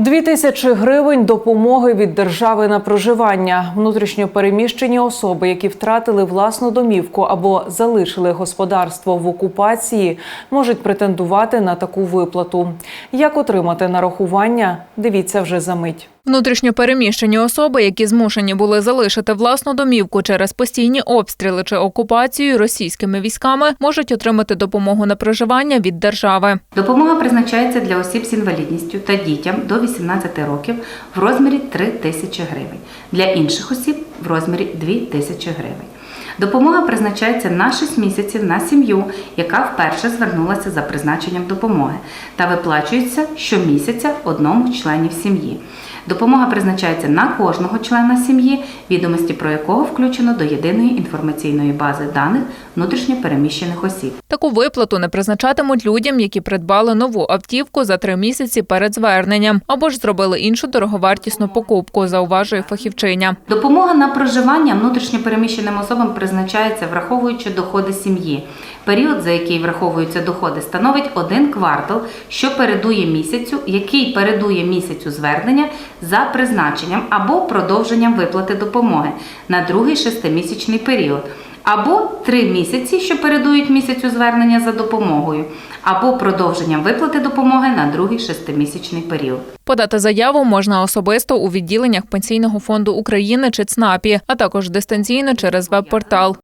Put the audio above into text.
Дві тисячі гривень допомоги від держави на проживання. Внутрішньо переміщені особи, які втратили власну домівку або залишили господарство в окупації, можуть претендувати на таку виплату. Як отримати нарахування? Дивіться вже за мить. Внутрішньо переміщені особи, які змушені були залишити власну домівку через постійні обстріли чи окупацію російськими військами, можуть отримати допомогу на проживання від держави. Допомога призначається для осіб з інвалідністю та дітям до 18 років в розмірі 3 тисячі гривень. Для інших осіб в розмірі 2 тисячі гривень. Допомога призначається на 6 місяців на сім'ю, яка вперше звернулася за призначенням допомоги, та виплачується щомісяця одному з членів сім'ї. Допомога призначається на кожного члена сім'ї, відомості про якого включено до єдиної інформаційної бази даних внутрішньо переміщених осіб. Таку виплату не призначатимуть людям, які придбали нову автівку за три місяці перед зверненням або ж зробили іншу дороговартісну покупку, зауважує фахівчиня. Допомога на проживання внутрішньопереміщеним особам призначається, враховуючи доходи сім'ї. Період, за який враховуються доходи, становить один квартал, що передує місяцю, який передує місяцю звернення за призначенням або продовженням виплати допомоги на другий шестимісячний період. Або три місяці, що передують місяцю звернення за допомогою, або продовженням виплати допомоги на другий шестимісячний період. Подати заяву можна особисто у відділеннях Пенсійного фонду України чи ЦНАПі, а також дистанційно через веб-портал.